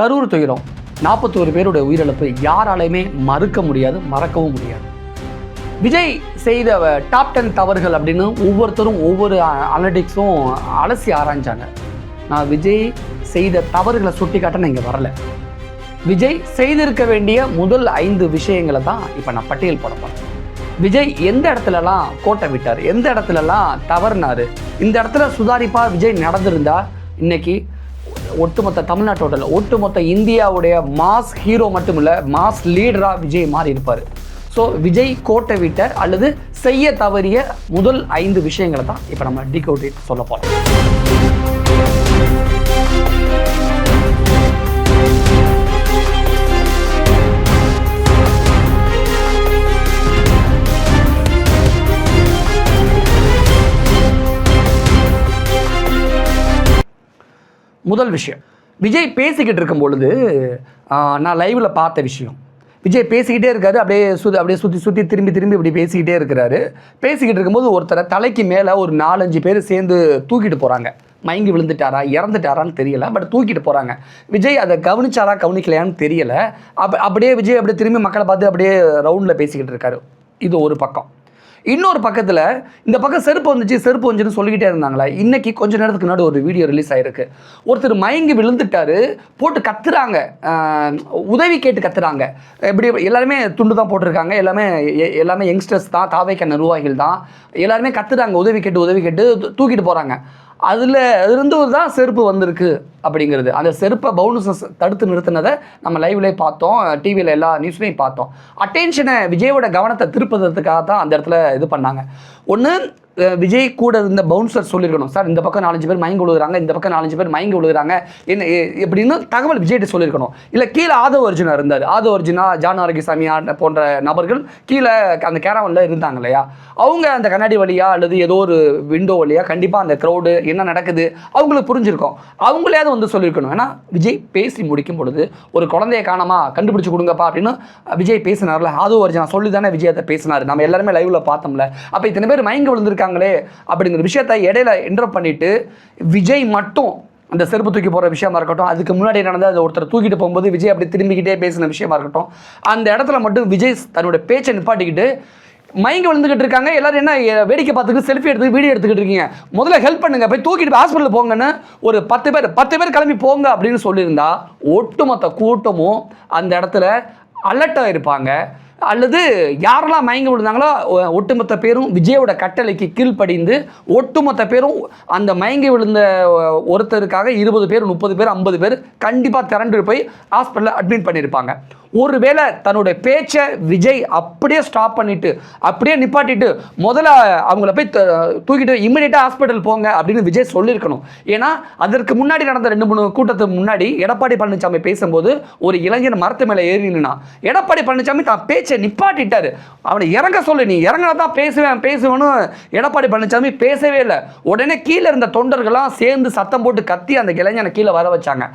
கரூர் துயரம். நாற்பத்தோரு பேருடைய உயிரிழப்பு யாராலையுமே மறுக்க முடியாது மறக்கவும் முடியாது. விஜய் செய்த டாப் டென் தவறுகள் அப்படின்னு ஒவ்வொருத்தரும் ஒவ்வொரு அனலிட்டிக்ஸும் அலசி ஆராய்ஞ்சாங்க. நான் விஜய் செய்த தவறுகளை சுட்டி காட்ட நான் இங்கே வரல. விஜய் செய்திருக்க வேண்டிய முதல் ஐந்து விஷயங்களை தான் இப்போ நான் பட்டியல் போட விஜய் எந்த இடத்துலலாம் கோட்டை விட்டார் எந்த இடத்துலலாம் தவறுனாரு இந்த இடத்துல சுதாரிப்பா விஜய் நடந்திருந்தா இன்னைக்கு ஒட்டுமொத்த தமிழ்நாட்டோட ஒட்டுமொத்த இந்தியாவுடைய மாஸ் ஹீரோ மட்டும் இல்லை மாஸ் லீடராக விஜய் மாறி இருப்பார். ஸோ விஜய் கோட்டை விட்டார் அல்லது செய்ய தவறிய முதல் ஐந்து விஷயங்களை தான் இப்போ நம்ம டிகோட்டி சொல்ல போகிறோம் முதல் விஷயம். விஜய் பேசிக்கிட்டு இருக்கும் பொழுது நான் லைவில் பார்த்த விஷயம். விஜய் பேசிக்கிட்டே இருக்காரு அப்படியே சுற்றி அப்படியே சுற்றி சுற்றி திரும்பி திரும்பி இப்படி பேசிக்கிட்டே இருக்கிறாரு. பேசிக்கிட்டு இருக்கும்போது ஒருத்தரை தலைக்கு மேலே ஒரு நாலஞ்சு பேர் சேர்ந்து தூக்கிட்டு போகிறாங்க மயங்கி விழுந்துட்டாரா இறந்துட்டாரான்னு தெரியல பட் தூக்கிட்டு போகிறாங்க விஜய் அதை கவனிச்சாரா கவனிக்கலையான்னு தெரியல. அப் அப்படியே விஜய் அப்படியே திரும்பி மக்களை பார்த்து அப்படியே ரவுண்டில் பேசிக்கிட்டு இருக்காரு. இது ஒரு பக்கம். இன்னொரு பக்கத்தில் இந்த பக்கம் செருப்பு வந்துச்சு செருப்பு வந்துச்சுன்னு சொல்லிக்கிட்டே இருந்தாங்களா? இன்னைக்கு கொஞ்ச நேரத்துக்கு முன்னாடி ஒரு வீடியோ ரிலீஸ் ஆயிருக்கு. ஒருத்தர் மயங்கி விழுந்துட்டாரு போட்டு கத்துறாங்க. உதவி கேட்டு கத்துறாங்க. எப்படி எல்லாருமே துண்டு தான் போட்டிருக்காங்க. எல்லாமே எ- எல்லாமே யங்ஸ்டர்ஸ் தான் தாவைக்க நிர்வாகிகள் தான். எல்லாருமே கத்துறாங்க. உதவி கேட்டு உதவி கேட்டு தூ- தூக்கிட்டு போகிறாங்க அதில் இருந்து தான் செருப்பு வந்திருக்கு அப்படிங்கிறது. அந்த செருப்பை பவுன்சஸ் தடுத்து நிறுத்தினதை நம்ம லைவ்லேயே பார்த்தோம். டிவியில் எல்லா நியூஸ்லேயும் பார்த்தோம். அட்டென்ஷனை விஜயோட கவனத்தை திருப்புறதுக்காக தான் அந்த இடத்துல இது பண்ணாங்க. ஒன்று விஜய் கூட இருந்த பவுன்சர் சொல்லியிருக்கணும். சார் இந்த பக்கம் நாலஞ்சு பேர் மயங்கி விழுகிறாங்க இந்த பக்கம் நாலஞ்சு பேர் மயங்கி விழுகிறாங்க. என்ன எப்படின்னு தகவல் விஜய்கிட்ட சொல்லியிருக்கணும். இல்லை கீழே ஆதவ அர்ஜுனா இருந்தார். ஆதவ அர்ஜுனா ஜான் ஆரோக்கியசாமி போன்ற நபர்கள் கீழே அந்த கேரவனில் இருந்தாங்க இல்லையா? அவங்க அந்த கண்ணாடி வழியா அல்லது ஏதோ ஒரு விண்டோ வழியா கண்டிப்பாக அந்த க்ரௌடு என்ன நடக்குது அவங்களுக்கு புரிஞ்சிருக்கும். அவங்களையாவது வந்து சொல்லியிருக்கணும். ஏன்னா விஜய் பேசி முடிக்கும் பொழுது ஒரு குழந்தைய காணாமா கண்டுபிடிச்சு கொடுங்கப்பா அப்படின்னு விஜய் பேசினார்ல ஆதவ அர்ஜுனா சொல்லி தானே விஜய் அதை பேசினார். நம்ம எல்லாருமே லைவ்ல பார்த்தோம்ல. அப்போ இத்தனை பேர் மயங்கி விழுந்திருக்காங்களே அப்படிங்கிற விஷயத்த இடையில என்டர் பண்ணிட்டு விஜய் மட்டும் அந்த செருப்பு தூக்கி போகிற விஷயமா இருக்கட்டும் அதுக்கு முன்னாடி நடந்த அது ஒருத்தர் தூக்கிட்டு போகும்போது விஜய் அப்படி திரும்பிக்கிட்டே பேசின விஷயமா இருக்கட்டும் அந்த இடத்துல மட்டும் விஜய் தன்னோட பேச்சை நிப்பாட்டிக்கிட்டு மயங்கி விழுந்துகிட்டு இருக்காங்க. எல்லாரும் என்ன வேடிக்கை பார்த்துட்டு செல்ஃபி எடுத்து வீடியோ எடுத்துக்கிட்டு இருக்கீங்க. முதல்ல ஹெல்ப் பண்ணுங்க போய் தூக்கிட்டு ஹாஸ்பிட்டல் போங்கன்னு ஒரு பத்து பேர் பத்து பேர் கிளம்பி போங்க அப்படின்னு சொல்லியிருந்தா ஒட்டுமொத்த கூட்டமும் அந்த இடத்துல அலர்ட்டாக இருப்பாங்க. அல்லது யாரெல்லாம் மயங்கி விழுந்தாங்களோ ஒட்டுமொத்த பேரும் விஜயோட கட்டளைக்கு கீழ்ப்படிந்து ஒட்டுமொத்த பேரும் அந்த மயங்கி விழுந்த ஒருத்தருக்காக இருபது பேர் முப்பது பேர் ஐம்பது பேர் கண்டிப்பாக திரண்டு போய் ஹாஸ்பிட்டலில் அட்மிட் பண்ணியிருப்பாங்க ஒருவேளை தன்னுடைய பேச்சை விஜய் அப்படியே ஸ்டாப் பண்ணிட்டு அப்படியே நிப்பாட்டிட்டு முதல்ல அவங்கள போய் த- தூக்கிட்டு இம்மிடியட்டாக ஹாஸ்பிட்டல் போங்க அப்படின்னு விஜய் சொல்லியிருக்கணும். ஏன்னா அதற்கு முன்னாடி நடந்த ரெண்டு மூணு கூட்டத்துக்கு முன்னாடி எடப்பாடி பழனிசாமி பேசும்போது ஒரு இளைஞன் மரத்து மேலே ஏறினா எடப்பாடி பழனிசாமி தான் பேச்சு நிப்பாட்டிட்டாரு. அவனை இறங்க சொல்லு நீ இறங்கினா தான் பேசுவேன் பேசுவேன்னு எடப்பாடி பழனிசாமி பேசவே இல்லை. உடனே கீழே இருந்த தொண்டர்கள்லாம் சேர்ந்து சத்தம் போட்டு கத்தி அந்த இளைஞனை கீழே வர வச்சாங்க.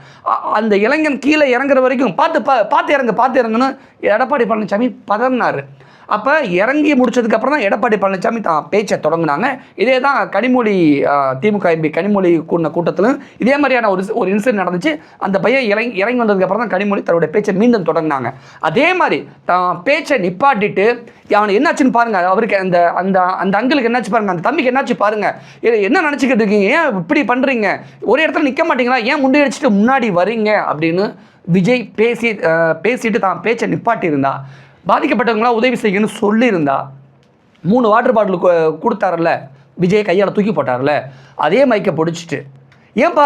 அந்த இளைஞன் கீழே இறங்குற வரைக்கும் பார்த்து பா பார்த்து இறங்கு பார்த்து இறங்குன்னு எடப்பாடி பழனிசாமி பதறினாரு. அப்போ இறங்கி முடிச்சதுக்கு அப்புறம் தான் எடப்பாடி பழனிசாமி தான் பேச்சை தொடங்கினாங்க. இதே தான் கனிமொழி திமுக எம்பி கனிமொழி கூடின கூட்டத்திலும் இதே மாதிரியான ஒரு ஒரு இன்சிடென்ட் நடந்துச்சு. அந்த பையன் இறங்கி இறங்கி வந்ததுக்கு அப்புறம் தான் கனிமொழி தன்னுடைய பேச்சை மீண்டும் தொடங்கினாங்க. அதே மாதிரி தான் பேச்சை நிப்பாட்டிட்டு அவனுக்கு என்னாச்சுன்னு பாருங்க அவருக்கு அந்த அந்த அந்த அங்கிளுக்கு என்னாச்சு பாருங்க அந்த தம்பிக்கு என்னாச்சு பாருங்க. இது என்ன நினச்சிக்கிட்டு இருக்கீங்க? ஏன் இப்படி பண்ணுறீங்க ஒரே இடத்துல நிற்க மாட்டீங்களா? ஏன் முண்டி அடிச்சுட்டு முன்னாடி வரீங்க? அப்படின்னு விஜய் பேசி பேசிட்டு தான் பேச்சை நிப்பாட்டியிருந்தா. பாதிக்கப்பட்டவங்களாம் உதவி செய்யணும்னு சொல்லியிருந்தா மூணு வாட்டர் பாட்டில் கொடுத்தாருல்ல விஜய் கையால் தூக்கி போட்டார்ல அதே மைக்கை பிடிச்சிட்டு ஏன்பா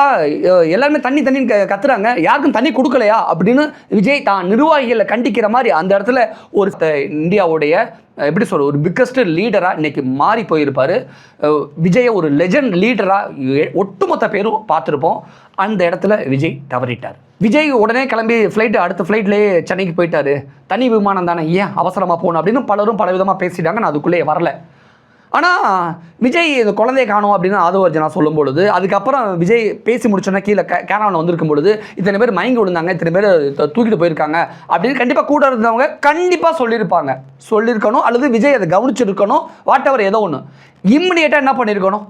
எல்லாருமே தண்ணி தண்ணின்னு கத்துறாங்க. யாருக்கும் தண்ணி கொடுக்கலையா? அப்படின்னு விஜய் தான் நிர்வாகிகளை கண்டிக்கிற மாதிரி அந்த இடத்துல ஒரு இந்தியாவுடைய எப்படி சொல்ற ஒரு பிக்கஸ்ட் லீடராக இன்னைக்கு மாறி போயிருப்பாரு. அஹ், விஜயை ஒரு லெஜண்ட் லீடராக ஒட்டுமொத்த பேரும் பார்த்துருப்போம். அந்த இடத்துல விஜய் தவறிட்டார். விஜய் உடனே கிளம்பி ஃப்ளைட்டு அடுத்த ஃப்ளைட்லேயே சென்னைக்கு போயிட்டாரு. தனி விமானம் தானே ஏன் அவசரமாக போகணும் அப்படின்னு பலரும் பல விதமாக பேசிட்டாங்க நான் அதுக்குள்ளேயே வரல. ஆனால் விஜய் இந்த குழந்தைய காணும் அப்படின்னு ஆதவ சொல்லும் பொழுது அதுக்கப்புறம் விஜய் பேசி முடிச்சோன்னா கீழே கே கேரவன் வந்திருக்கும் பொழுது இத்தனை பேர் மயங்கி விழுந்தாங்க இத்தனை பேர் தூக்கிட்டு போயிருக்காங்க அப்படின்னு கண்டிப்பாக கூட இருந்தவங்க கண்டிப்பாக சொல்லியிருப்பாங்க. சொல்லியிருக்கணும் அல்லது விஜய் அதை கவனிச்சிருக்கணும் வாட் எவர் ஏதோ ஒன்று இம்மிடியேட்டாக என்ன பண்ணியிருக்கணும்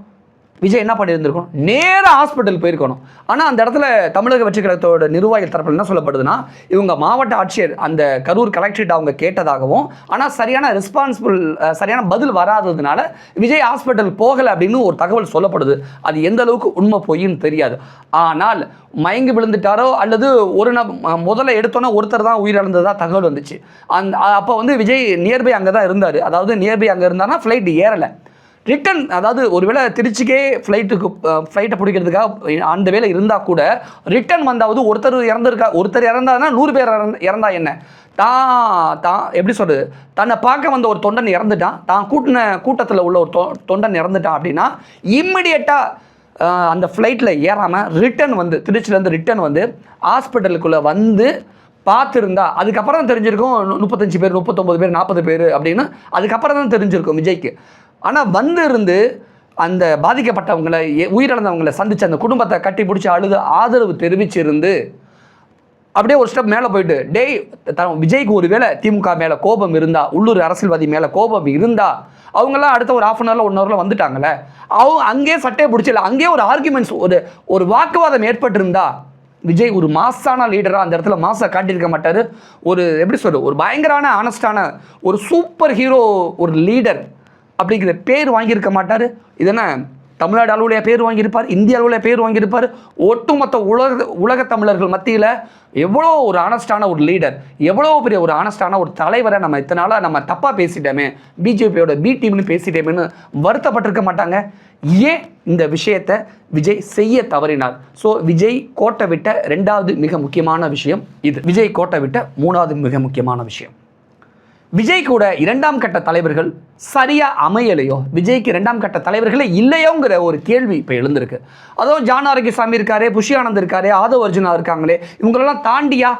விஜய் என்ன பண்ணியிருந்திருக்கணும்? நேராக ஹாஸ்பிட்டல் போயிருக்கணும். ஆனால் அந்த இடத்துல தமிழக வெற்றி கழகத்தோட நிர்வாகிகள் தரப்பில் என்ன சொல்லப்படுதுன்னா இவங்க மாவட்ட ஆட்சியர் அந்த கரூர் கலெக்டரேட் அவங்க கேட்டதாகவும் ஆனால் சரியான ரெஸ்பான்சிபிள் சரியான பதில் வராததுனால விஜய் ஹாஸ்பிட்டல் போகலை அப்படின்னு ஒரு தகவல் சொல்லப்படுது. அது எந்த அளவுக்கு உண்மை பொய்ன்னு தெரியாது. ஆனால் மயங்கி விழுந்துட்டாரோ அல்லது ஒரு ந முதல்ல எடுத்தோன்னே ஒருத்தர் தான் உயிரிழந்ததாக தகவல் வந்துச்சு. அந்த அப்போ வந்து விஜய் நியர்பை அங்கே தான் இருந்தார். அதாவது நியர்பை அங்கே இருந்தார்னா ஃப்ளைட் ஏறலை. ரிட்டன் அதாவது ஒருவேளை திருச்சிக்கே ஃப்ளைட்டுக்கு ஃப்ளைட்டை பிடிக்கிறதுக்காக அந்த வேலை இருந்தால் கூட ரிட்டன் வந்தாவது ஒருத்தர் இறந்துருக்கா ஒருத்தர் இறந்தாருன்னா நூறு பேர் இறந்தா என்ன? தான் தான் எப்படி சொல்கிறது தன்னை பார்க்க வந்த ஒரு தொண்டன் இறந்துட்டான். தான் கூட்டின கூட்டத்தில் உள்ள ஒரு தொ- தொண்டன் இறந்துட்டான் அப்படின்னா இம்மிடியட்டாக அந்த ஃப்ளைட்டில் ஏறாமல் ரிட்டன் வந்து திருச்சியிலேருந்து ரிட்டன் வந்து ஹாஸ்பிட்டலுக்குள்ளே வந்து பார்த்துருந்தா அதுக்கப்புறம் தான் தெரிஞ்சிருக்கும் முப்பத்தஞ்சு பேர் முப்பத்தொம்பது பேர் நாற்பது பேர் அப்படின்னு அதுக்கப்புறம் தான் தெரிஞ்சிருக்கும் விஜய்க்கு. ஆனால் வந்து இருந்து அந்த பாதிக்கப்பட்டவங்களை எ- உயிரிழந்தவங்களை சந்தித்து அந்த குடும்பத்தை கட்டி பிடிச்சி அழுது ஆதரவு தெரிவிச்சிருந்து அப்படியே ஒரு ஸ்டெப் மேலே போயிட்டு டேய் த விஜய்க்கு ஒரு வேளை திமுக மேலே கோபம் இருந்தால் உள்ளூர் அரசியல்வாதி மேலே கோபம் இருந்தால் அவங்கெல்லாம் அடுத்த ஒரு ஆஃப் அன் ஹவரில் ஒன் ஹவரில் வந்துட்டாங்கல்ல அவங்க அங்கேயே சட்டையை பிடிச்சில அங்கேயே ஒரு ஆர்குமெண்ட்ஸ் ஒரு ஒரு வாக்குவாதம் ஏற்பட்டிருந்தா விஜய் ஒரு மாசான லீடராக அந்த இடத்துல மாசை காட்டியிருக்க மாட்டார். ஒரு எப்படி சொல்கிறது ஒரு பயங்கரான ஆனஸ்டான ஒரு சூப்பர் ஹீரோ ஒரு லீடர் அப்படிங்கிற பேர் வாங்கியிருக்க மாட்டார். இதென்ன தமிழ்நாடு அளவுடைய பேர் வாங்கியிருப்பார் இந்திய அளவில் பேர் வாங்கியிருப்பார். ஒட்டுமொத்த உலக உலக தமிழர்கள் மத்தியில் எவ்வளோ ஒரு ஆனஸ்டான ஒரு லீடர் எவ்வளோ பெரிய ஒரு ஆனஸ்டான ஒரு தலைவரை நம்ம இத்தனை நாளாக நம்ம தப்பாக பேசிட்டோமே பிஜேபியோட பி டீம்னு பேசிட்டோமேன்னு வருத்தப்பட்டிருக்க மாட்டாங்க. ஏன் இந்த விஷயத்தை விஜய் செய்ய தவறினார்? ஸோ விஜய் கோட்டை விட்ட ரெண்டாவது மிக முக்கியமான விஷயம் இது. விஜய் கோட்டை விட்ட மூணாவது மிக முக்கியமான விஷயம். விஜய் கூட இரண்டாம் கட்ட தலைவர்கள் சரியாக அமையலையோ விஜய்க்கு இரண்டாம் கட்ட தலைவர்களே இல்லையோங்கிற ஒரு கேள்வி இப்போ எழுந்திருக்கு. அதுவும் ஜான் ஆரோக்கியசாமி இருக்காரு புஷி ஆனந்த் இருக்காரு ஆதவ் அர்ஜுனா இருக்காங்களே இவங்களெல்லாம் தாண்டியா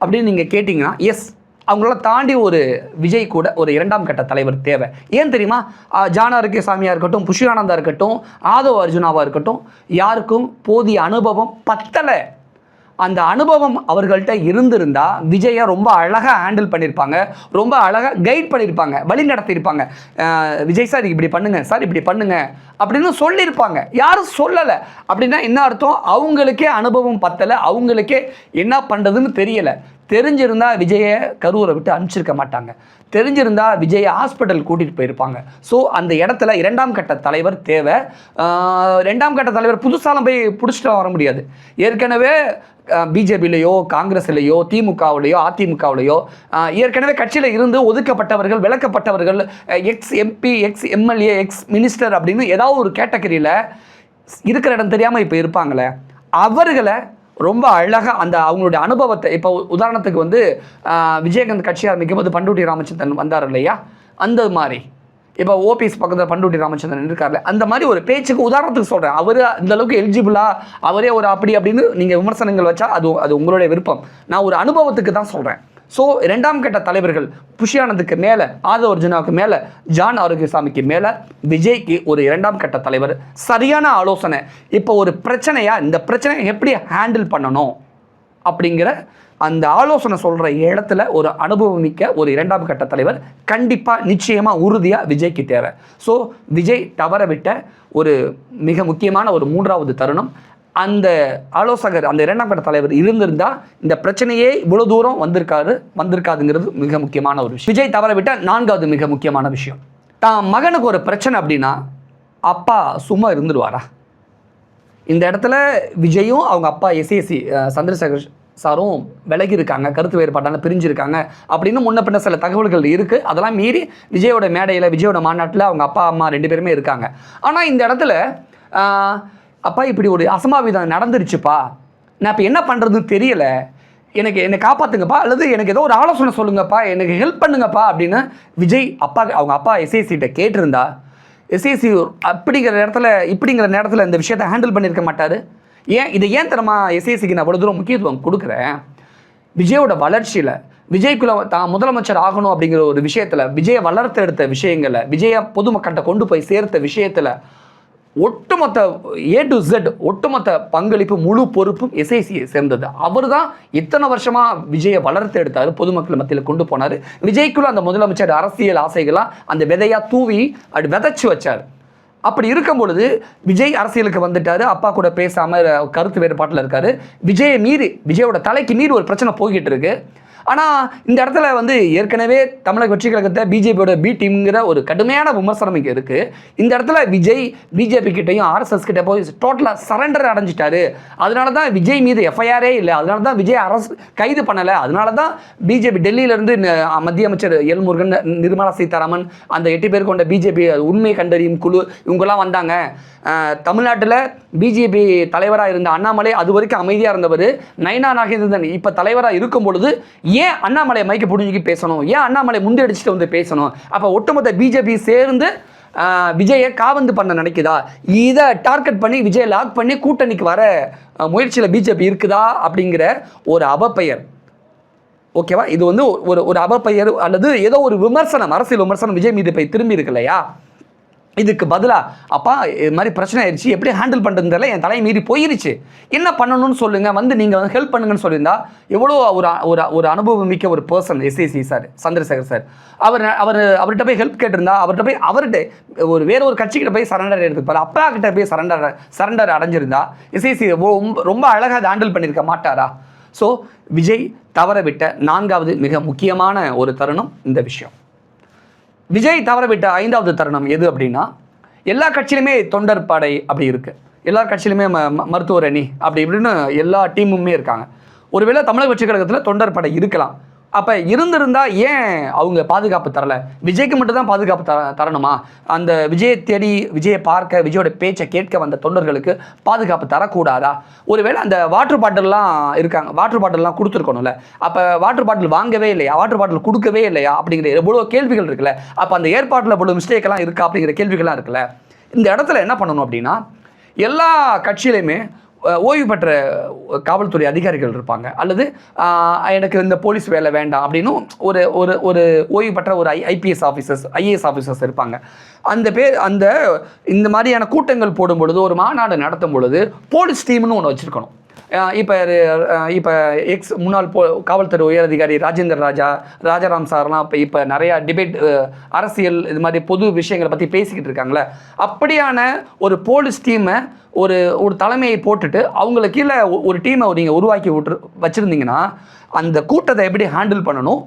அப்படின்னு நீங்கள் கேட்டிங்கன்னா எஸ் அவங்களெல்லாம் தாண்டி ஒரு விஜய் கூட ஒரு இரண்டாம் கட்ட தலைவர் தேவை. ஏன் தெரியுமா? ஆஹ் ஜான் ஆரோக்கியசாமியாக இருக்கட்டும் புஷி ஆனந்தா இருக்கட்டும் ஆதவ் அர்ஜுனாவாக இருக்கட்டும் யாருக்கும் போதிய அனுபவம் பத்தலை. அந்த அனுபவம் அவர்கள்ட்ட இருந்திருந்தா விஜயை ரொம்ப அழகாக ஹேண்டில் பண்ணியிருப்பாங்க ரொம்ப அழகாக கைட் பண்ணியிருப்பாங்க வழி நடத்தியிருப்பாங்க விஜய் சார் இப்படி பண்ணுங்க. சார் இப்படி பண்ணுங்க. அப்படின்னு சொல்லியிருப்பாங்க யாரும் சொல்லலை. அப்படின்னா என்ன அர்த்தம்? அவங்களுக்கே அனுபவம் பத்தலை. அவங்களுக்கே என்ன பண்ணுறதுன்னு தெரியலை. தெரிஞ்சிருந்தா விஜயை கரூரை விட்டு அனுப்பிச்சிருக்க மாட்டாங்க. தெரிஞ்சிருந்தா விஜயை ஹாஸ்பிட்டல் கூட்டிகிட்டு போயிருப்பாங்க. ஸோ அந்த இடத்துல இரண்டாம் கட்ட தலைவர் தேவை. ரெண்டாம் கட்ட தலைவர் புதுசாலாம் போய் பிடிச்சிட்டு வர முடியாது. ஏற்கனவே பிஜேபியிலையோ காங்கிரஸ்லையோ திமுகவுலையோ அதிமுகவுலையோ ஏற்கனவே கட்சியில் இருந்து ஒதுக்கப்பட்டவர்கள் விளக்கப்பட்டவர்கள் ex MP ex MLA ex minister அப்படின்னு ஏதாவது ஒரு கேட்டகரியில் இருக்கிற இடம் தெரியாமல் இப்போ இருப்பாங்களே அவர்களை ரொம்ப அழகாக அந்த அவங்களுடைய அனுபவத்தை இப்போ உதாரணத்துக்கு வந்து விஜயகாந்த் கட்சி ஆரம்பிக்கும்போது பண்டூட்டி ராமச்சந்திரன் வந்தார் இல்லையா? அந்த மாதிரி. இப்போ ஓபிஎஸ் பக்கத்தில் பண்டூட்டி ராமச்சந்திரன் இருக்கார்ல அந்த மாதிரி ஒரு பேச்சுக்கு உதாரணத்துக்கு சொல்கிறேன் அவர் இந்த அளவுக்கு எலிஜிபிளா அவரே ஒரு அப்படி அப்படின்னு நீங்கள் விமர்சனங்கள் வச்சா அது அது உங்களுடைய விருப்பம். நான் ஒரு அனுபவத்துக்கு தான் சொல்கிறேன் ஸோ ரெண்டாம் கட்ட தலைவர்கள் புஷியானந்துக்கு மேலே ஆதவ அர்ஜுனாவுக்கு மேலே ஜான் ஆரோக்கியசாமிக்கு மேலே விஜய்க்கு ஒரு இரண்டாம் கட்ட தலைவர். சரியான ஆலோசனை. இப்போ ஒரு பிரச்சனையாக இந்த பிரச்சனையை எப்படி ஹேண்டில் பண்ணணும்? அப்படிங்கிற அந்த ஆலோசனை சொல்கிற இடத்துல ஒரு அனுபவம் மிக்க ஒரு இரண்டாம் கட்ட தலைவர் கண்டிப்பாக நிச்சயமாக உறுதியாக விஜய்க்கு தேவை. ஸோ விஜய் தவற விட்ட ஒரு மிக முக்கியமான ஒரு மூன்றாவது தருணம் அந்த ஆலோசகர் அந்த இரண்டாம் கட்ட தலைவர் இருந்திருந்தா இந்த பிரச்சனையே இவ்வளோ தூரம் வந்திருக்காரு வந்திருக்காதுங்கிறது மிக முக்கியமான ஒரு விஷயம். விஜய் தவற நான்காவது மிக முக்கியமான விஷயம். தான் மகனுக்கு ஒரு பிரச்சனை அப்படின்னா அப்பா சும்மா இருந்துருவாரா? இந்த இடத்துல விஜயும் அவங்க அப்பா எஸ்ஏசி சந்திரசேகர் சாரும் விலகி இருக்காங்க கருத்து வேறுபாட்டால பிரிஞ்சிருக்காங்க அப்படின்னு முன்ன பின்ன சில தகவல்கள் இருக்குது அதெல்லாம் மீறி விஜயோட மேடையில் விஜயோட மாநாட்டில் அவங்க அப்பா அம்மா ரெண்டு பேருமே இருக்காங்க. ஆனால் இந்த இடத்துல அப்பா இப்படி ஒரு அசம்பாவிதம் நடந்துருச்சுப்பா. நான் இப்போ என்ன பண்ணுறதுன்னு தெரியல. எனக்கு என்னை காப்பாற்றுங்கப்பா அல்லது எனக்கு ஏதோ ஒரு ஆலோசனை சொல்லுங்கப்பா எனக்கு ஹெல்ப் பண்ணுங்கப்பா அப்படின்னு விஜய் அப்பா அவங்க அப்பா எஸ்ஐசிகிட்ட கேட்டிருந்தா எஸ்ஐசி அப்படிங்கிற இடத்துல இப்படிங்கிற நேரத்தில் இந்த விஷயத்தை ஹேண்டில் பண்ணியிருக்க மாட்டார். ஏன் இதை ஏன் தரமா எஸ்ஐசிக்கு நான் அவ்வளோ தூரம் முக்கியத்துவம் கொடுக்குறேன்? விஜயோட வளர்ச்சியில் விஜய்க்குள்ள தான் முதலமைச்சர் ஆகணும் அப்படிங்கிற ஒரு விஷயத்தில் விஜயை வளர்த்து எடுத்த விஷயங்களை விஜயை பொதுமக்கள்கிட்ட கொண்டு போய் சேர்த்த விஷயத்தில் ஒட்டுமொத்த ஏ டு ஜெட் ஒட்டுமொத்த பங்களிப்பு முழு பொறுப்பும் எஸ்ஐசியை சேர்ந்தது. அவர் தான் இத்தனை வருஷமாக விஜயை வளர்த்து எடுத்தார் பொதுமக்கள் மத்தியில் கொண்டு போனார். விஜய்க்குள்ள அந்த முதலமைச்சர் அரசியல் ஆசைகளாக அந்த விதையாக தூவி அப்படி விதைச்சு வச்சார். அப்படி இருக்கும் பொழுது விஜய் அரசியலுக்கு வந்துட்டார் அப்பா கூட பேசாமல் கருத்து வேறுபாட்டில் இருக்கார். விஜயை மீறி விஜயோட தலைக்கு மீறி ஒரு பிரச்சனை போய்கிட்டு இருக்குது ஆனால் இந்த இடத்துல வந்து ஏற்கனவே தமிழக வெற்றி கழகத்தை பிஜேபியோட பி டீம்ங்கிற ஒரு கடுமையான விமர்சனம் இங்கே இருக்குது இந்த இடத்துல விஜய் பிஜேபி கிட்டையும் ஆர்எஸ்எஸ் கிட்ட போய் டோட்டலாக சரண்டர் அடைஞ்சிட்டாரு. அதனால தான் விஜய் மீது எஃப்ஐஆரே இல்லை அதனால தான் விஜய் அரசு கைது பண்ணலை அதனால தான் பிஜேபி டெல்லியிலேருந்து மத்திய அமைச்சர் எல் முருகன் நிர்மலா சீதாராமன் அந்த எட்டு பேர் கொண்ட பிஜேபி உண்மை கண்டறியும் குழு இவங்கெல்லாம் வந்தாங்க. தமிழ்நாட்டில் பிஜேபி தலைவராக இருந்த அண்ணாமலை அது வரைக்கும் அமைதியாக இருந்தவர். நைனா நாகேந்திரன் இப்போ தலைவராக இருக்கும் பொழுது ஏன் அண்ணாமலை மைக்கு புடிஞ்சுக்கி பேசணும்? ஏன் அண்ணாமலை முந்தடிச்சுட்டு வந்து பேசணும்? அப்போ ஒட்டுமொத்த பிஜேபி சேர்ந்து விஜயை காவந்து பண்ண நினைக்குதா? இதை டார்கெட் பண்ணி விஜயை லாக் பண்ணி கூட்டணிக்கு வர முயற்சியில் பிஜேபி இருக்குதா? அப்படிங்கிற ஒரு அவப்பெயர். ஓகேவா இது வந்து ஒரு ஒரு அவப்பெயர் அல்லது ஏதோ ஒரு விமர்சனம் அரசியல் விமர்சனம் விஜய் மீது போய் திரும்பி இருக்கு இல்லையா? இதுக்கு பதிலாக அப்பா இது மாதிரி பிரச்சனை ஆயிடுச்சு எப்படி ஹேண்டில் பண்ணுறதுல என் தலையை மீறி போயிருச்சு. என்ன பண்ணணும்னு சொல்லுங்கள் வந்து நீங்கள் வந்து ஹெல்ப் பண்ணுங்கன்னு சொல்லியிருந்தா எவ்வளோ ஒரு ஒரு ஒரு அனுபவம் மிக்க ஒரு person SIC sir Chandrasekhar sir அவர் அவர் அவர்கிட்ட போய் ஹெல்ப் கேட்டிருந்தா அவர்கிட்ட போய் அவர்கிட்ட ஒரு வேற ஒரு கட்சிக்கிட்ட போய் சரண்டர் எடுத்துப்பார் அப்பா கிட்ட போய் சரண்டர் சரண்டர் அடைஞ்சிருந்தா எஸ்ஐசி ரொம்ப ரொம்ப அழகாக அதை ஹேண்டில் பண்ணியிருக்க மாட்டாரா? ஸோ விஜய் தவற விட்ட நான்காவது மிக முக்கியமான ஒரு தருணம் இந்த விஷயம். விஜய் தவறவிட்ட ஐந்தாவது தருணம் எது அப்படின்னா எல்லா கட்சியிலுமே தொண்டர் படை அப்படி இருக்குது எல்லா கட்சியிலுமே ம மருத்துவர் அணி அப்படி இப்படின்னு எல்லா டீமுமே இருக்காங்க. ஒருவேளை தமிழக கட்சி கழகத்தில் தொண்டர் படை இருக்கலாம். அப்போ இருந்திருந்தா ஏன் அவங்க பாதுகாப்பு தரல? விஜய்க்கு மட்டும் தான் பாதுகாப்பு தர தரணுமா? அந்த விஜயை தேடி விஜயை பார்க்க விஜயோட பேச்சை கேட்க வந்த தொண்டர்களுக்கு பாதுகாப்பு தரக்கூடாதா? ஒருவேளை அந்த வாட்டர் பாட்டில்லாம் இருக்காங்க வாட்டர் பாட்டில்லாம் கொடுத்துருக்கணும்ல. அப்போ வாட்டர் பாட்டில் வாங்கவே இல்லையா? வாட்டர் பாட்டில் கொடுக்கவே இல்லையா? அப்படிங்கிற எவ்வளோ கேள்விகள் இருக்குல்ல. அப்போ அந்த ஏற்பாட்டில் இவ்வளோ மிஸ்டேக்கெல்லாம் இருக்கா அப்படிங்கிற கேள்விகள்லாம் இருக்குல்ல. இந்த இடத்துல என்ன பண்ணணும் அப்படின்னா எல்லா கட்சியிலையுமே ஓய்வு பெற்ற காவல்துறை அதிகாரிகள் இருப்பாங்க. அல்லது எனக்கு இந்த போலீஸ் வேலை வேண்டாம் அப்படின்னு ஒரு ஒரு ஒரு ஓய்வு பெற்ற ஒரு I IPS officers IAS officers இருப்பாங்க. அந்த பேர் அந்த இந்த மாதிரியான கூட்டங்கள் போடும் பொழுது ஒரு மாநாடு நடத்தும் பொழுது போலீஸ் டீம்னு ஒன்று வச்சுருக்கணும். இப்போ இப்போ எக்ஸ் முன்னாள் போ காவல்துறை உயர் அதிகாரி ராஜேந்திர ராஜா ராஜாராம் சார்லாம் இப்போ இப்போ நிறையா டிபேட் அரசியல் இது மாதிரி பொது விஷயங்களை பற்றி பேசிக்கிட்டு இருக்காங்களே அப்படியான ஒரு போலீஸ் டீமை ஒரு ஒரு தலைமையை போட்டுட்டு அவங்கள கீழே ஒரு டீமை நீங்கள் உருவாக்கி விட்டு வச்சுருந்தீங்கன்னா அந்த கூட்டத்தை எப்படி ஹேண்டில் பண்ணணும்?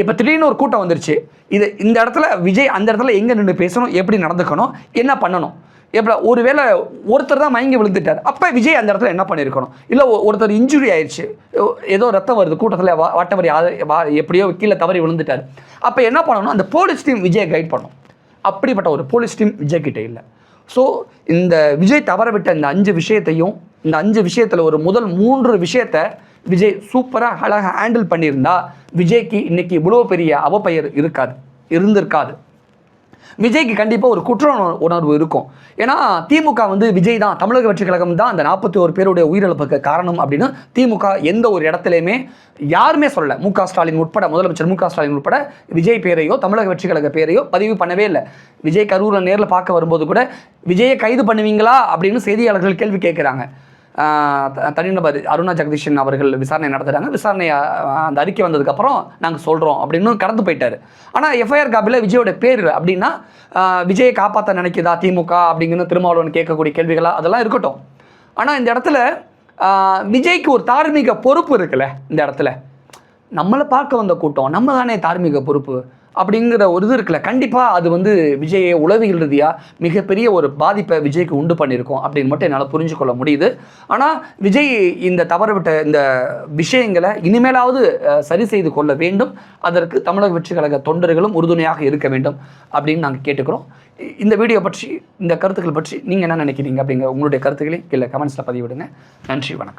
இப்போ திடீர்னு ஒரு கூட்டம் வந்துருச்சு. இது இந்த இடத்துல விஜய் அந்த இடத்துல எங்கே நின்று பேசணும்? எப்படி நடந்துக்கணும்? என்ன பண்ணணும்? இப்போ ஒருவேளை ஒருத்தர் தான் மயங்கி விழுந்துட்டார். அப்போ விஜய் அந்த இடத்துல என்ன பண்ணியிருக்கணும் இல்லை ஒருத்தர் இன்ஜுரி ஆயிடுச்சு ஏதோ ரத்தம் வருது கூட்டத்தில் வா வாட்டவரி எப்படியோ கீழே தவறி விழுந்துட்டார். அப்போ என்ன பண்ணணும்? அந்த போலீஸ் டீம் விஜயை கைட் பண்ணும் அப்படிப்பட்ட ஒரு போலீஸ் டீம் விஜய் கிட்டே இல்லை. ஸோ இந்த விஜய் தவற விட்ட இந்த அஞ்சு விஷயத்தையும் இந்த அஞ்சு விஷயத்தில் ஒரு முதல் மூன்று விஷயத்தை விஜய் சூப்பராக அழகாக ஹேண்டில் பண்ணியிருந்தா விஜய்க்கு இன்னைக்கு இவ்வளோ பெரிய அவப்பெயர் இருக்காது இருந்திருக்காது. விஜய்க்கு கண்டிப்பாக ஒரு குற்ற உணர்வு இருக்கும். ஏன்னா திமுக வந்து விஜய் தான் தமிழக வெற்றி கழகம் தான் அந்த நாற்பத்தி ஒரு பேருடைய உயிரிழப்புக்கு காரணம் அப்படின்னு திமுக எந்த ஒரு இடத்துலையுமே யாருமே சொல்லலை. மு ஸ்டாலின் உட்பட முதலமைச்சர் மு ஸ்டாலின் உட்பட விஜய் பேரையோ தமிழக வெற்றி கழக பேரையோ பதிவு பண்ணவே இல்லை. விஜய் கரூரில் நேரில் பார்க்க வரும்போது கூட விஜயை கைது பண்ணுவீங்களா? அப்படின்னு செய்தியாளர்கள் கேள்வி கேட்குறாங்க. தனிநபர் அருணா ஜெகதீஷன் அவர்கள் விசாரணை நடத்துகிறாங்க விசாரணை அந்த அறிக்கை வந்ததுக்கப்புறம் நாங்கள் சொல்கிறோம் அப்படின்னு கடந்து போயிட்டார். ஆனால் எஃப்ஐஆர் காப்பியில் விஜயோட பேர் அப்படின்னா விஜயை காப்பாற்ற நினைக்குதா திமுக அப்படிங்கன்னு திருமாவளவன் கேட்கக்கூடிய கேள்விகளாக அதெல்லாம் இருக்கட்டும். ஆனால் இந்த இடத்துல விஜய்க்கு ஒரு தார்மீக பொறுப்பு இருக்குல்ல இந்த இடத்துல. நம்மளை பார்க்க வந்த கூட்டம் நம்ம தானே தார்மீக பொறுப்பு. அப்படிங்கிற ஒரு இது இருக்குல்ல. கண்டிப்பாக அது வந்து விஜயை உளவியல் ரீதியாக மிகப்பெரிய ஒரு பாதிப்பை விஜய்க்கு உண்டு பண்ணியிருக்கோம் அப்படின்னு மட்டும் என்னால் புரிஞ்சுக்கொள்ள முடியுது. ஆனால் விஜய் இந்த தவறவிட்ட இந்த விஷயங்களை இனிமேலாவது சரி செய்து கொள்ள வேண்டும். அதற்கு தமிழக வெற்றி கழக தொண்டர்களும் உறுதுணையாக இருக்க வேண்டும் அப்படின்னு நாங்கள் கேட்டுக்கிறோம். இந்த வீடியோ பற்றி இந்த கருத்துக்கள் பற்றி நீங்கள் என்ன நினைக்கிறீங்க அப்படிங்கிற உங்களுடைய கருத்துக்களை கீழே கமெண்ட்ஸில் பதிவிடுங்க. நன்றி வணக்கம்.